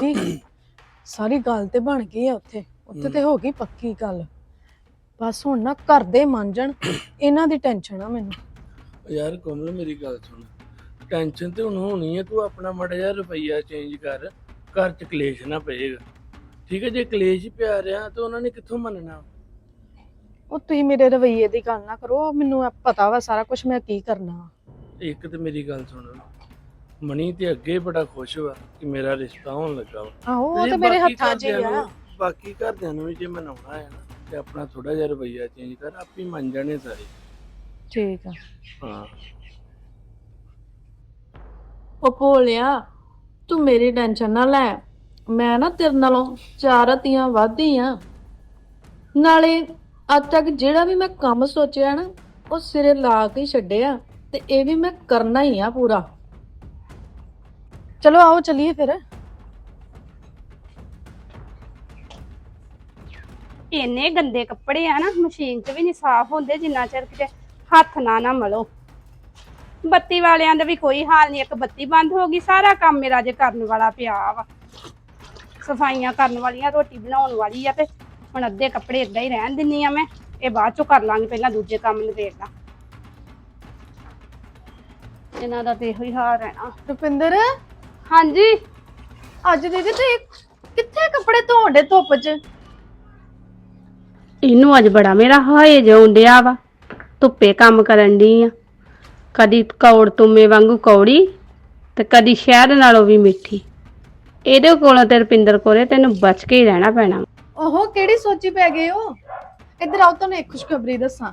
ਦੀਦੀ ਸਾਰੀ ਗੱਲ ਤੇ ਬਣ ਗਈ ਆ ਉੱਥੇ। ਉੱਥੇ ਤੇ ਹੋ। ਗਈ ਪੱਕੀ ਗੱਲ। ਬਸ ਹੁਣ ਨਾ ਘਰ ਦੇ ਮੰਨਣ ਇਹਨਾਂ ਦੀ ਟੈਨਸ਼ਨ ਆ ਮੈਨੂੰ। ਯਾਰ ਕੋਮਲ ਮੇਰੀ ਗੱਲ ਸੁਣ। ਟੈਨਸ਼ਨ ਤੇ ਹੁਣ ਹੋਣੀ ਹੈ ਤੂੰ ਆਪਣਾ ਮੜਾ ਜਿਹਾ ਰੁਪਈਆ ਚੇਂਜ ਕਰ। ਘਰ ਚ ਕਲੇਸ਼ ਨਾ ਪਏਗਾ। ਠੀਕ ਹੈ ਜੇ ਕਲੇਸ਼ ਪਿਆ ਰਿਹਾ ਤਾਂ ਉਹਨਾਂ ਨੇ ਕਿੱਥੋਂ ਮੰਨਣਾ? ਉਹ ਤੁਸੀਂ ਮੇਰੇ ਰਵਈਏ ਦੀ ਗੱਲ ਨਾ ਕਰੋ। ਮੈਨੂੰ ਪਤਾ ਵਾ ਸਾਰਾ ਕੁਝ ਮੈਂ ਕੀ ਕਰਨਾ। ਇੱਕ ਤੇ ਮੇਰੀ ਗੱਲ ਸੁਣ। ਮਣੀ ਤੇ ਅੱਗੇ ਬੜਾ ਖੁਸ਼ ਵਾ ਕਿ ਮੇਰਾ ਰਿਸ਼ਤਾ ਹੋਣ ਲੱਗਾ ਵਾ। ਆਹੋ ਉਹ ਤੇ ਮੇਰੇ ਬਾਕੀ ਹੱਥਾਂ 'ਚ ਹੀ ਘਰਦਿਆਂ ਆ ਨੂੰ- ਬਾਕੀ ਘਰਦਿਆਂ ਨੂੰ ਵੀ ਜੇ ਮਨਾਉਣਾ ਹੈ ਨਾ ਤੇ ਆਪਣਾ ਥੋੜਾ ਜਿਹਾ ਰੁਪਈਆ ਚੇਂਜ ਕਰ ਆਪੇ ਹੀ ਮੰਨ ਜਾਣੇ ਸਾਰੇ। ਠੀਕ ਆ। ਹਾਂ। ਉਹ ਭੋਲਿਆ ਤੂੰ ਮੇਰੀ ਟੈਨਸ਼ਨ ਨਾ ਲੈ। ਮੈਂ ਨਾ ਤੇਰੇ ਨਾਲੋਂ ਚਾਰ ਰਤੀਆਂ ਵੱਧਦੀ ਆ। ਨਾਲੇ ਅੱਜ ਤੱਕ ਜਿਹੜਾ ਵੀ ਮੈਂ ਕੰਮ ਸੋਚਿਆ ਨਾ ਉਹ ਸਿਰੇ ਲਾ ਕੇ ਹੀ ਛੱਡਿਆ ਤੇ ਇਹ ਵੀ ਮੈਂ ਕਰਨਾ ਹੀ ਆ ਪੂਰਾ। ਚਲੋ ਆਓ ਚਲਿਏ ਫਿਰ। ਇੰਨੇ ਗੰਦੇ ਕੱਪੜੇ ਆ ਨਾ ਮਸ਼ੀਨ 'ਚ ਵੀ ਨਹੀਂ ਸਾਫ਼ ਹੁੰਦੇ ਜਿੰਨਾ ਚਿਰ ਕਿਤੇ ਹੱਥ ਨਾ ਨਾ ਮਲੋ। ਬੱਤੀ ਵਾਲਿਆਂ ਦਾ ਵੀ ਕੋਈ ਹਾਲ ਨਹੀਂ ਇੱਕ ਬੱਤੀ ਬੰਦ ਹੋ ਗਈ ਸਾਰਾ ਕੰਮ ਮੇਰਾ ਜੇ ਕਰਨ ਵਾਲਾ ਪਿਆ ਵਾ। ਸਫਾਈਆਂ ਕਰਨ ਵਾਲੀਆਂ ਰੋਟੀ ਬਣਾਉਣ ਵਾਲੀ ਆ ਤੇ ਹੁਣ ਅੱਧੇ ਕੱਪੜੇ ਏਦਾਂ ਹੀ ਰਹਿਣ ਦਿੰਨੀ ਆ ਮੈਂ ਇਹ ਬਾਅਦ ਚੋਂ ਕਰ ਲਾਂਗੇ ਪਹਿਲਾਂ ਦੂਜੇ ਕੰਮ ਨਿਬੇੜਦਾ ਇਹਨਾਂ ਦਾ ਤੇ ਇਹੋ ਹੀ ਹਾਲ ਰਹਿਣਾ। ਰੁਪਿੰਦਰ ਹਾਂਜੀ। ਅੱਜ ਦੀਦੀ ਤੁਸੀਂ ਕਿੱਥੇ ਕੱਪੜੇ ਧੋਂਦੇ ਧੁੱਪ 'ਚ? ਇਹਨੂੰ ਅੱਜ ਬੜਾ ਮੇਰਾ ਹਾਏ ਜਿਉਂ ਡਿਆ ਵਾ। ਧੁੱਪੇ ਕੰਮ ਕਰਨ ਦੀ ਆ। ਕਦੀ ਕੌੜ ਤੁਮੇ ਵਾਂਗੂ ਕੌੜੀ ਤੇ ਕਦੀ ਸ਼ਹਿਦ ਨਾਲੋਂ ਵੀ ਮਿੱਠੀ। ਇਹਦੇ ਕੋਲੋਂ ਤੇ ਰਪਿੰਦਰ ਕੋਲੇ ਤੈਨੂੰ ਬਚ ਕੇ ਹੀ ਰਹਿਣਾ ਪੈਣਾ। ਓਹੋ ਕਿਹੜੀ ਸੋਚੀ ਪੈ ਗਏ ਹੋ? ਇੱਧਰ ਆਓ ਤੁਹਾਨੂੰ ਇੱਕ ਖੁਸ਼ਖਬਰੀ ਦੱਸਾਂ।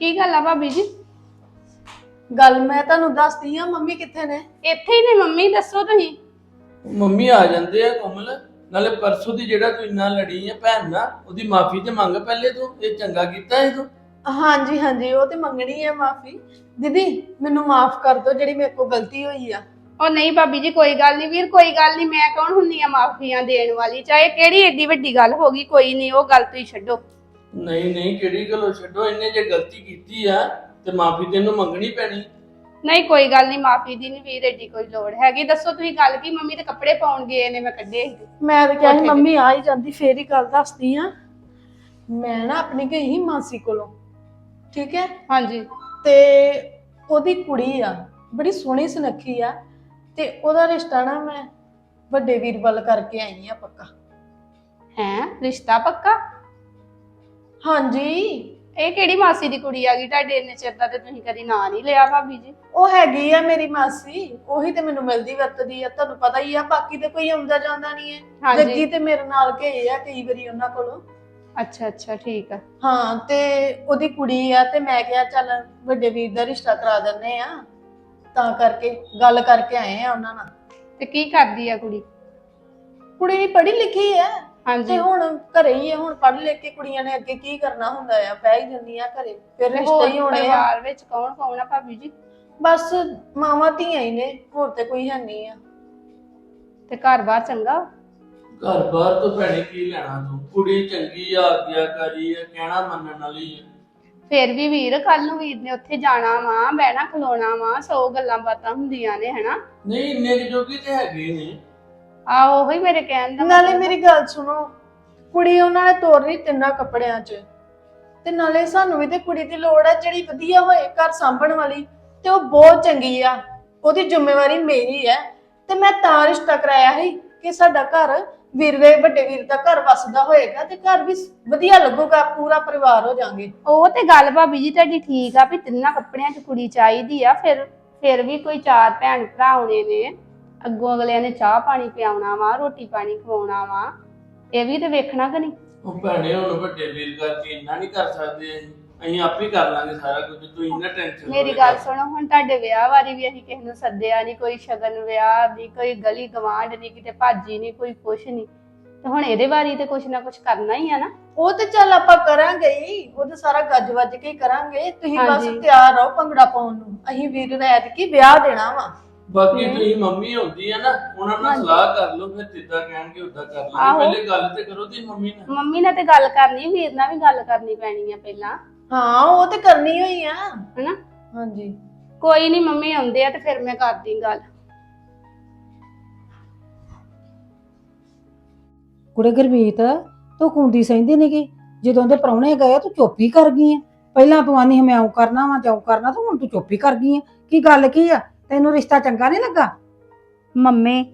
ਕੀ ਗੱਲ ਆ ਭਾਬੀ ਜੀ? ਗੱਲ ਮੈਂ ਤੁਹਾਨੂੰ ਦੱਸਦੀ ਆ ਮੰਮੀ ਕਿੱਥੇ ਨੇ? ਇੱਥੇ ਹੀ ਨੇ ਮੰਮੀ ਦੱਸੋ ਤੁਸੀਂ। ਮੰਮੀ ਆ ਜਾਂਦੇ ਆ ਕੋਮਲ ਨਾਲੇ ਪਰਸੋਂ ਦੀ ਜਿਹੜਾ ਤੂੰ ਇੰਨਾ ਲੜੀ ਆ ਭੈਣ ਨਾਲ ਉਹਦੀ ਮਾਫੀ ਤੇ ਮੰਗ ਪਹਿਲੇ ਤੂੰ ਇਹ ਚੰਗਾ ਕੀਤਾ ਹੈ ਤੂੰ। ਹਾਂਜੀ ਹਾਂਜੀ ਉਹ ਤੇ ਮੰਗਣੀ ਹੈ ਮਾਫੀ। ਦੀਦੀ ਮੈਨੂੰ ਮਾਫ ਕਰ ਦਿਓ ਜਿਹੜੀ ਮੇਰੇ ਕੋਲ ਗਲਤੀ ਹੋਈ ਆ। ਉਹ ਨਹੀਂ ਭਾਬੀ ਜੀ ਕੋਈ ਗੱਲ ਨਹੀਂ ਵੀਰ ਕੋਈ ਗੱਲ ਨਹੀਂ ਮੈਂ ਕੌਣ ਹੁੰਨੀ ਆ ਮਾਫੀਆਂ ਦੇਣ ਵਾਲੀ? ਚਾਹੇ ਕਿਹੜੀ ਏਡੀ ਵੱਡੀ ਗੱਲ ਹੋ ਗਈ ਕੋਈ ਨਹੀਂ ਉਹ ਗੱਲ ਤੁਸੀਂ ਛੱਡੋ। ਨਹੀਂ ਨਹੀਂ ਕਿਹੜੀ ਗੱਲੋਂ ਛੱਡੋ ਇਹਨੇ ਜੇ ਗਲਤੀ ਕੀਤੀ ਆ ਤੇ ਮਾਫੀ ਤੈਨੂੰ ਮੰਗਣੀ ਪੈਣੀ। ਨਹੀਂ ਕੋਈ ਗੱਲ ਨਹੀਂ ਮਾਫੀ ਦੀ ਨਹੀਂ ਵੀਰ ਏਡੀ ਕੋਈ ਲੋੜ ਹੈਗੀ। ਦੱਸੋ ਤੁਸੀਂ ਗੱਲ ਕੀ ਮੰਮੀ ਤੇ ਕੱਪੜੇ ਪਾਉਣ ਗਏ ਨੇ ਮੈਂ ਕੱਢੇ ਸੀ। ਮੈਂ ਤਾਂ ਕਿਹਾ ਸੀ। ਮੰਮੀ ਆ ਹੀ ਜਾਂਦੀ ਫੇਰ ਹੀ ਗੱਲ ਦੱਸਦੀ ਆ। ਮੈਂ ਨਾ ਆਪਣੀ ਗਈ ਸੀ ਮਾਸੀ ਕੋਲੋਂ ਠੀਕ ਹੈ? ਹਾਂਜੀ। ਤੇ ਉਹਦੀ ਕੁੜੀ ਆ ਬੜੀ ਸੋਹਣੀ ਸੁਨੱਖੀ ਆ ਤੇ ਉਹਦਾ ਰਿਸ਼ਤਾ ਨਾ ਮੈਂ ਵੱਡੇ ਵੀਰ ਵੱਲ ਕਰਕੇ ਆਈ ਆ ਪੱਕਾ। ਹੈ ਰਿਸ਼ਤਾ ਪੱਕਾ? ਹਾਂਜੀ। ਇਹ ਕਿਹੜੀ ਮਾਸੀ ਦੀ ਕੁੜੀ ਆ ਗਈ? ਤੁਹਾਡੇ ਇੰਨੇ ਚਿਰ ਦਾ ਤੇ ਤੁਸੀਂ ਕਦੀ ਨਾਂ ਨਹੀਂ ਲਿਆ ਭਾਬੀ ਜੀ। ਉਹ ਹੈਗੀ ਆ ਮੇਰੀ ਮਾਸੀ ਉਹੀ ਤੇ ਮੈਨੂੰ ਮਿਲਦੀ ਵਰਤਦੀ ਆ ਤੁਹਾਨੂੰ ਪਤਾ ਹੀ ਆ ਬਾਕੀ ਤੇ ਕੋਈ ਆਉਂਦਾ ਜਾਂਦਾ ਨਹੀਂ ਹੈ। ਹਾਂਜੀ। ਜੱਗੀ ਤੇ ਮੇਰੇ ਨਾਲ ਗਏ ਆ ਕਈ ਵਾਰੀ ਉਹਨਾਂ ਕੋਲੋਂ। ਅੱਛਾ ਅੱਛਾ ਠੀਕ ਆ। ਹਾਂ ਤੇ ਉਹਦੀ ਕੁੜੀ ਆ ਤੇ ਮੈਂ ਕਿਹਾ ਚੱਲ ਵੱਡੇ ਵੀਰ ਦਾ ਰਿਸ਼ਤਾ ਕਰਾ ਦਿੰਦੇ ਆ। ਤਾਂ ਕਰਕੇ ਗੱਲ ਕਰਕੇ ਆਏ ਆ ਉਹਨਾਂ ਨਾਲ। ਤੇ ਕੀ ਕਰਦੀ ਆ ਕੁੜੀ? ਕੁੜੀ ਪੜ੍ਹੀ ਲਿਖੀ ਆ ਹਾਂਜੀ। ਤੇ ਹੁਣ ਘਰੇ ਹੀ ਹੁਣ ਪੜ੍ਹ ਲਿਖ ਕੇ ਕੁੜੀਆਂ ਨੇ ਅੱਗੇ ਕੀ ਕਰਨਾ ਹੁੰਦਾ ਆ? ਬਹਿ ਹੀ ਜਾਂਦੀਆਂ ਘਰੇ। ਫਿਰ ਰਿਸ਼ਤੇ ਹੀ ਹੋਣੇ ਆ। ਪਰਿਵਾਰ ਵਿੱਚ ਕੌਣ ਕੌਣ ਆ ਭਾਬੀ ਜੀ? ਬਸ ਮਾਵਾਂ ਧੀਆਂ ਹੀ ਨੇ ਹੋਰ ਤੇ ਕੋਈ ਹੈ ਨਹੀਂ ਆ। ਤੇ ਘਰ-ਬਾਰ ਚੰਗਾ? ਘਰ ਬਾਹਰ ਤੋਂ ਭੈਣੇ ਕੀ ਲੈਣਾ ਤੂੰ? ਕੁੜੀ ਚੰਗੀ ਆ ਆਗਿਆਕਾਰੀ ਆ ਕਹਿਣਾ ਮੰਨਣ ਵਾਲੀ ਆ। ਫੇਰ ਵੀ ਵੀਰ ਕੱਲ ਨੂੰ ਵੀਰ ਨੇ ਉੱਥੇ ਜਾਣਾ ਵਾ ਬਹਿਣਾ ਖਲੋਣਾ ਵਾ ਸੌ ਗੱਲਾਂ ਬਾਤਾਂ ਹੁੰਦੀਆਂ ਨੇ ਹਨਾ? ਨਹੀਂ ਇੰਨੇ ਕੁ ਜੋਗੀ ਤੇ ਹੈਗੇ ਨੇ। ਆ ਉਹੀ ਮੇਰੇ ਕਹਿਣ ਦਾ ਨਾਲੇ ਮਤਲਬ। ਮੇਰੀ ਗੱਲ ਸੁਣੋ ਕੁੜੀ ਉਹਨਾਂ ਨੇ ਤੋਰਨੀ ਤਿੰਨਾਂ ਕੱਪੜਿਆਂ 'ਚ। ਤੇ ਨਾਲੇ ਸਾਨੂੰ ਵੀ ਤੇ ਕੁੜੀ ਦੀ ਲੋੜ ਆ ਜਿਹੜੀ ਵਧੀਆ ਹੋਏ ਘਰ ਸਾਂਭਣ ਵਾਲੀ ਤੇ ਉਹ ਬਹੁਤ ਚੰਗੀ ਆ। ਉਹਦੀ ਜ਼ਿੰਮੇਵਾਰੀ ਮੇਰੀ ਹੈ ਤੇ ਮੈਂ ਤਾਂ ਰਿਸ਼ਤਾ ਕਰਾਇਆ ਸੀ ਕਿ ਸਾਡਾ ਘਰ ਵੀਰਵੇ ਵੱਡੇ ਵੀਰ ਦਾ ਘਰ ਵਸਦਾ ਹੋਏਗਾ ਤੇ ਘਰ ਵੀ ਵਧੀਆ ਲੱਗੂਗਾ ਪੂਰਾ ਪਰਿਵਾਰ ਹੋ ਜਾਾਂਗੇ। ਉਹ ਤੇ ਗੱਲ ਭਾਬੀ ਜੀ ਤੁਹਾਡੀ ਠੀਕ ਆ ਵੀ ਤਿੰਨਾਂ ਕੱਪੜਿਆਂ 'ਚ ਕੁੜੀ ਚਾਹੀਦੀ ਆ ਫਿਰ ਫਿਰ ਵੀ ਕੋਈ ਚਾਰ ਭੈਣ ਭਰਾ ਹੋਣੇ ਨੇ। ਅੱਗੋਂ ਅਗਲਿਆਂ ਨੇ ਚਾਹ ਪਾਣੀ ਪਿਆਉਣਾ ਵਾ ਰੋਟੀ ਪਾਣੀ ਖਵਾਉਣਾ ਵਾ। ਇਹ ਵੀ ਤੇ ਵੇਖਣਾ ਕਿ ਨਹੀਂ? ਉਹ ਭੈਣੇ ਹੁਣ ਵੱਡੇ ਵੀਰ ਕਰਕੇ ਇੰਨਾ ਨਹੀਂ ਕਰ ਸਕਦੇ। ਅਸੀਂ ਅਸੀਂ ਆਪੇ ਹੀ ਕਰ ਲਾਂਗੇ ਸਾਰਾ ਕੁਝ। ਤੂੰ ਇੰਨਾ ਟੈਨਸ਼ਨ ਮੇਰੀ ਗੱਲ ਸੁਣੋ ਹੁਣ ਤੁਹਾਡੇ ਵਿਆਹ ਵਾਰੀ ਵੀ ਅਸੀਂ ਕਿਸੇ ਨੂੰ ਸੱਦਿਆ ਨਹੀਂ ਕੋਈ ਸ਼ਗਨ ਵਿਆਹ ਨਹੀਂ ਕੋਈ ਗਲੀ ਗਵਾਂਢ ਨਹੀਂ ਕਿਤੇ ਭਾਜੀ ਨਹੀਂ ਕੋਈ ਕੁਛ ਨਹੀਂ। ਤੇ ਹੁਣ ਇਹਦੇ ਵਾਰੀ ਤੇ ਕੁਛ ਨਾ ਕੁਛ ਕਰਨਾ ਹੀ ਆ ਨਾ। ਉਹ ਤੇ ਚੱਲ ਆਪਾਂ ਕਰਾਂਗੇ ਹੀ ਉਹ ਤੇ ਸਾਰਾ ਗੱਜ ਵੱਜ ਕੇ ਹੀ ਕਰਾਂਗੇ। ਤੁਸੀਂ ਬਸ ਹਾਂਜੀ। ਤਿਆਰ ਰਹੋ ਭੰਗੜਾ ਪਾਉਣ ਨੂੰ। ਅਸੀਂ ਵੀਰ ਨੂੰ ਐਤਕੀ ਵਿਆਹ ਦੇਣਾ ਵਾ। ਬਾਕੀ ਤੁਸੀਂ ਮੰਮੀ ਹੁੰਦੀ ਆ ਨਾ ਉਹਨਾਂ ਨਾਲ ਸਲਾਹ ਕਰ ਲਓ ਫਿਰ ਜਿੱਦਾਂ ਕਹਿਣਗੇ ਉਦਾਂ ਕਰ ਲਓ। ਪਹਿਲੇ ਗੱਲ ਤੇ ਕਰੋ ਤੁਸੀਂ ਮੰਮੀ ਨਾਲ। ਮੰਮੀ ਨੇ ਤੇ ਗੱਲ ਕਰਨੀ ਵੀਰ ਨਾਲ ਵੀ ਗੱਲ ਕਰਨੀ ਪੈਣੀ ਆ ਪਹਿਲਾਂ। ਹਾਂ ਉਹ ਤੇ ਕਰਨੀ ਹੋਈ ਆ। ਹਨਾ? ਹਾਂਜੀ। ਕੋਈ ਨਹੀਂ ਮੰਮੀ ਆਉਂਦੇ ਆ ਤੇ ਫਿਰ ਮੈਂ ਕਰਦੀ ਗੱਲ। ਕੁੜੇ ਗੁਰਮੀਤ ਤੂੰ ਕੁੰਦੀ ਸਹਿੰਦੀ ਨੀਗੀ ਜਦੋਂ ਦੇ ਪ੍ਰਾਹੁਣੇ ਗਏ ਤੂੰ ਚੁੱਪ ਹੀ ਕਰ ਗਈ ਆ। ਪਹਿਲਾਂ ਤੂੰ ਆਨੀ ਮੈਂ ਆਉਂ ਕਰਨਾ ਵਾ ਜਾਉ ਕਰਨਾ ਤੂੰ ਹੁਣ ਤੂੰ ਚੁੱਪ ਹੀ ਕਰ ਗਈ ਆ। ਕੀ ਗੱਲ ਕੀ ਆ? ਤੈਨੂੰ ਰਿਸ਼ਤਾ ਚੰਗਾ ਨਹੀਂ ਲੱਗਾ? ਮੰਮੀ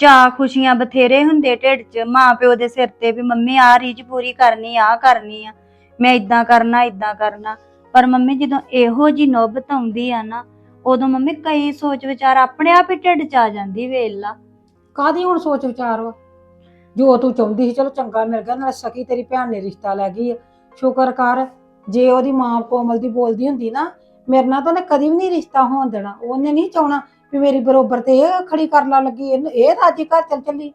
ਚਾਹ ਖੁਸ਼ੀਆਂ ਬਥੇਰੇ ਹੁੰਦੇ ਢਿੱਡ 'ਚ। ਮਾਂ ਪਿਓ ਦੇ ਸਿਰ ਤੇ ਵੀ ਮੰਮੀ ਆ ਰੀਝ ਪੂਰੀ ਕਰਨੀ ਆ ਕਰਨੀ ਆ। ਮੈਂ ਇਦਾਂ ਕਰਨਾ ਇਦਾਂ ਕਰਨਾ। ਪਰ ਮੰਮੀ ਜਦੋਂ ਇਹੋ ਜੀ ਨੌਬਤ ਆਉਂਦੀ ਆ ਨਾ ਉਦੋਂ ਮੰਮੀ ਕਈ ਸੋਚ ਵਿਚਾਰ ਆਪਣੇ ਆਪ ਹੀ ਢਿੱਡ 'ਚ ਆ ਜਾਂਦੀ ਵੇਲਾ। ਕਾਦੀ ਹੁਣ ਸੋਚ ਵਿਚਾਰ ਵਾ? ਜੋ ਤੂੰ ਚਾਹੁੰਦੀ ਸੀ ਚਲੋ ਚੰਗਾ ਮਿਲ ਗਿਆ ਨਾਲ ਸਕੀ ਤੇਰੀ ਭੈਣ ਨੇ ਰਿਸ਼ਤਾ ਲੈ ਗਈ ਆ। ਸ਼ੁਕਰ ਕਰ ਜੇ ਉਹਦੀ ਮਾਂ ਕੋਮਲ ਦੀ ਬੋਲਦੀ ਹੁੰਦੀ ਨਾ ਮੇਰੇ ਨਾਲ ਤਾਂ ਉਹਨੇ ਕਦੀ ਵੀ ਨਹੀਂ ਰਿਸ਼ਤਾ ਹੋਣ ਦੇਣਾ। ਉਹਨੇ ਨਹੀਂ ਚਾਹਣਾ ਵੀ ਮੇਰੀ ਬਰੋਬਰ ਤੇ ਇਹ ਖੜੀ ਕਰ ਲਾ ਲੱਗੀ। ਇਹਨੂੰ ਇਹ ਤਾਂ ਅੱਜ ਹੀ ਘਰ ਚੱਲ ਚੱਲੀ।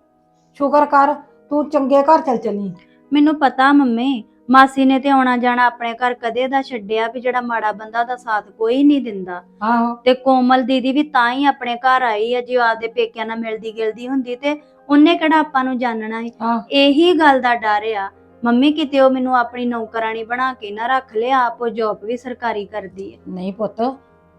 ਸ਼ੁਕਰ ਕਰ ਤੂੰ ਚੰਗੇ ਘਰ ਚੱਲ ਚੱਲੀ। ਮੈਨੂੰ ਪਤਾ ਮੰਮੀ ਮਾਸੀ ਨੇ ਤੇ ਆਉਣਾ ਜਾਣਾ ਆਪਣੇ ਘਰ ਕਦੇ ਦਾ ਛੱਡਿਆ ਵੀ ਜਿਹੜਾ ਮਾੜਾ ਬੰਦਾ ਦਾ ਸਾਥ ਕੋਈ ਨਹੀਂ ਦਿੰਦਾ। ਆਹੋ। ਤੇ ਕੋਮਲ ਦੀਦੀ ਵੀ ਤਾਂ ਹੀ ਆਪਣੇ ਘਰ ਆਈ ਆ ਜੇ ਆਪਦੇ ਪੇਕਿਆਂ ਨਾਲ ਮਿਲਦੀ ਗਿਲਦੀ ਹੁੰਦੀ ਤੇ ਉਹਨੇ ਕਿਹੜਾ ਆਪਾਂ ਨੂੰ ਜਾਣਨਾ ਸੀ। ਇਹੀ ਗੱਲ ਦਾ ਡਰ ਆ। ਮੰਮੀ ਕਿਤੇ ਉਹ ਮੈਨੂੰ ਆਪਣੀ ਨੌਕਰਾਨੀ ਬਣਾ ਕੇ ਨਾ ਰੱਖ ਲਿਆ ਆਪ ਉਹ ਜੌਬ ਵੀ ਸਰਕਾਰੀ ਕਰਦੀ ਹੈ ਨਹੀਂ ਪੁੱਤ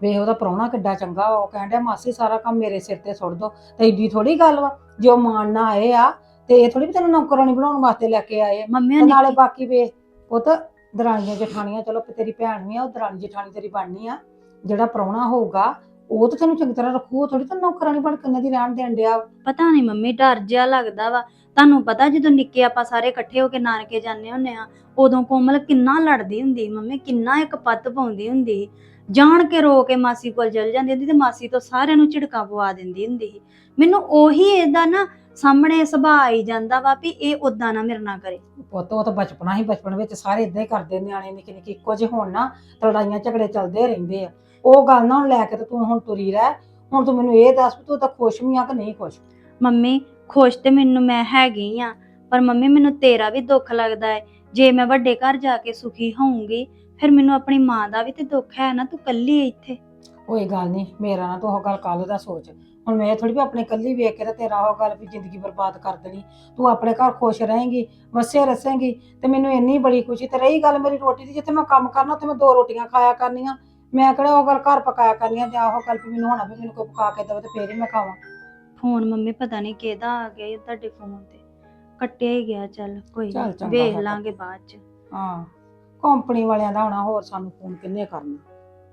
ਵੇਖ ਉਹਦਾ ਪ੍ਰਾਹੁਣਾ ਕਿੱਡਾ ਚੰਗਾ ਵਾ ਉਹ ਕਹਿੰਦਾ ਮਾਸੀ ਸਾਰਾ ਕੰਮ ਮੇਰੇ ਸਿਰ ਤੇ ਸੁੱਟ ਦੋ ਤੇ ਏਡੀ ਥੋੜੀ ਗੱਲ ਵਾ ਜੋ ਮਾਣ ਨਾ ਆਏ ਆ ਤੇ ਇਹ ਥੋੜੀ ਵੀ ਤੈਨੂੰ ਨੌਕਰਾਨੀ ਬਣਾਉਣ ਵਾਸਤੇ ਲੈ ਕੇ ਆਏ ਆ। ਮੰਮੀ ਤੇ ਨਾਲੇ ਬਾਕੀ ਵੇ ਪੁੱਤ ਦਰਾਣੀਆਂ ਜਠਾਣੀਆਂ ਚਲੋ ਵੀ ਤੇਰੀ ਭੈਣ ਵੀ ਆ ਉਹ ਦਰਾਣੀ ਜਠਾਣੀ ਤੇਰੀ ਬਣਨੀ ਆ ਜਿਹੜਾ ਪ੍ਰਾਹੁਣਾ ਹੋਊਗਾ ਉਹ ਤਾਂ ਤੈਨੂੰ ਚੰਗੀ ਤਰ੍ਹਾਂ ਰੱਖੂ ਉਹ ਥੋੜੀ ਤੈਨੂੰ ਨੌਕਰਾਨੀ ਬਣ ਕੇ ਉਹਨਾਂ ਦੀ ਰਹਿਣ ਦੇਣ ਡਿਆ ਪਤਾ ਨਹੀਂ ਮੰਮੀ ਡਰ ਜਿਹਾ ਲੱਗਦਾ ਵਾ। ਤੁਹਾਨੂੰ ਪਤਾ ਜਦੋਂ ਨਿੱਕੇ ਆਪਾਂ ਸਾਰੇ ਇਕੱਠੇ ਹੋ ਕੇ ਨਾਨਕੇ ਜਾਂਦੇ ਹੁੰਨੇ ਆ ਉਦੋਂ ਕੋਮਲ ਕਿੰਨਾ ਲੜਦੀ ਹੁੰਦੀ ਸੀ ਮੰਮੀ ਕਿੰਨਾ ਇੱਕ ਪੱਤ ਪਾਉਂਦੀ ਹੁੰਦੀ ਸੀ। ਜਾਣ ਕੇ ਰੋ ਕੇ ਮਾਸੀ ਕੋਲ ਚਲ ਜਾਂਦੀ ਹੁੰਦੀ ਤੇ ਮਾਸੀ ਤੋਂ ਸਾਰਿਆਂ ਨੂੰ ਝਿੜਕਾਂ ਪਵਾ ਦਿੰਦੀ ਹੁੰਦੀ ਸੀ। ਮੈਨੂੰ ਉਹੀ ਇਹਦਾ ਨਾ ਸਾਹਮਣੇ ਸੁਭਾਅ ਆਈ ਜਾਂਦਾ ਵਾ ਵੀ ਇਹ ਉਦਾਂ ਨਾ ਮੇਰੇ ਨਾਲ ਕਰੇ। ਪੁੱਤ ਉਹ ਤਾਂ ਬਚਪਨਾ ਹੀ ਬਚਪਨ ਵਿੱਚ ਸਾਰੇ ਇਦਾਂ ਹੀ ਕਰਦੇ ਨਿਆਣੇ ਨਿੱਕੇ ਨਿੱਕੇ ਇੱਕੋ ਜਿਹੇ ਹੋਣ ਨਾ ਤਾਂ ਲੜਾਈਆਂ ਝਗੜੇ ਚੱਲਦੇ ਰਹਿੰਦੇ ਆ। ਉਹ ਗੱਲ ਨਾ ਹੁਣ ਲੈ ਕੇ ਤੇ ਤੂੰ ਹੁਣ ਤੁਰੀ ਰਹਿ। ਹੁਣ ਤੂੰ ਮੈਨੂੰ ਇਹ ਦੱਸ ਵੀ ਤੂੰ ਤਾਂ ਖੁਸ਼ ਵੀ ਆ ਕਿ ਨਹੀਂ ਖੁਸ਼? ਮੰਮੀ ਖੁਸ਼ ਤੇ ਮੈਨੂੰ ਮੈਂ ਹੈਗੀ ਆ ਪਰ ਮੰਮੀ ਮੈਨੂੰ ਤੇਰਾ ਵੀ ਦੁੱਖ ਲੱਗਦਾ ਹੈ ਜੇ ਮੈਂ ਵੱਡੇ ਘਰ ਜਾ ਕੇ ਸੁਖੀ ਹੋਊਂਗੀ ਫਿਰ ਮੈਨੂੰ ਆਪਣੀ ਮਾਂ ਦਾ ਵੀ ਤੇ ਦੁੱਖ ਹੈ ਨਾ ਤੂੰ ਕੱਲੀ ਇੱਥੇ। ਕੋਈ ਗੱਲ ਨਹੀਂ ਮੇਰਾ ਨਾ ਤੂੰ ਉਹ ਗੱਲ ਕੱਲ ਦਾ ਸੋਚ। ਹੁਣ ਮੈਂ ਥੋੜੀ ਵੀ ਆਪਣੇ ਕੱਲੀ ਵੇਖ ਕੇ ਤੇ ਤੇਰਾ ਉਹ ਗੱਲ ਵੀ ਜ਼ਿੰਦਗੀ ਬਰਬਾਦ ਕਰ ਦੇਣੀ। ਤੂੰ ਆਪਣੇ ਘਰ ਖੁਸ਼ ਰਹੇਂਗੀ ਵਸੇ ਰਸੇਂਗੀ ਤੇ ਮੈਨੂੰ ਇੰਨੀ ਬੜੀ ਖੁਸ਼ੀ ਤੇ ਰਹੀ ਗੱਲ ਮੇਰੀ ਰੋਟੀ ਦੀ ਜਿੱਥੇ ਮੈਂ ਕੰਮ ਕਰਨਾ ਉੱਥੇ ਮੈਂ ਦੋ ਰੋਟੀਆਂ ਖਾਇਆ ਕਰਨੀਆਂ। ਮੈਂ ਕਿਹੜਾ ਉਹ ਗੱਲ ਘਰ ਪਕਾਇਆ ਕਰਨੀਆਂ ਜਾਂ ਉਹ ਗੱਲ ਵੀ ਮੈਨੂੰ ਹੋਣਾ ਵੀ ਮੈਨੂੰ ਕੋਈ ਪਕਾ ਕੇ ਦੇਵੇ ਤੇ ਫੇਰ ਹੀ ਮੈਂ ਖਾਵਾਂ। ਫੋਨ ਮੰਮੀ ਪਤਾ ਨਹੀਂ ਕਿਹਦਾ ਆ ਗਿਆ ਇਹ ਤੁਹਾਡੇ ਫੋਨ ਤੇ। ਕੱਟਿਆ ਹੀ ਗਿਆ ਚੱਲ ਕੋਈ ਚੱਲ ਨੀ, ਚੰਗਾ ਵੇਖ। ਲਾਂਗੇ ਬਾਅਦ ਚ। ਹਾਂ ਕੰਪਨੀ ਵਾਲਿਆਂ ਦਾ ਹੋਣਾ ਹੋਰ ਸਾਨੂੰ ਫੋਨ ਕਿੰਨੇ ਕਰਨਾ।